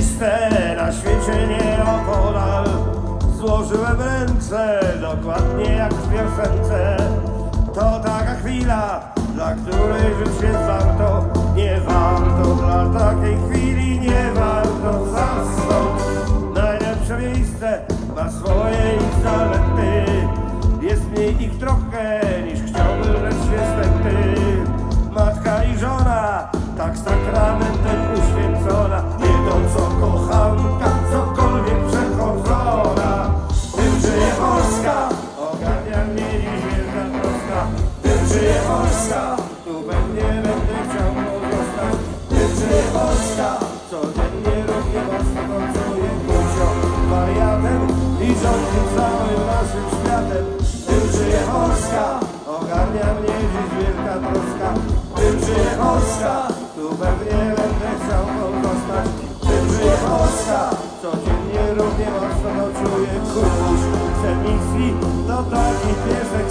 oczywiste na świecie nie opodal Złożyłem ręce dokładnie jak w piosence. To taka chwila, dla której żyć się warto. Nie warto, dla takiej chwili nie warto Zastąd najlepsze miejsce ma swoje codziennie mocno pracuje kucią, wariatem i. Tym żyje Polska, ogarnia mnie dziś wielka troska. Tym tu pewnie będę. Tym codziennie równie mocno czuję kurz. Chcę misji, to taki piesek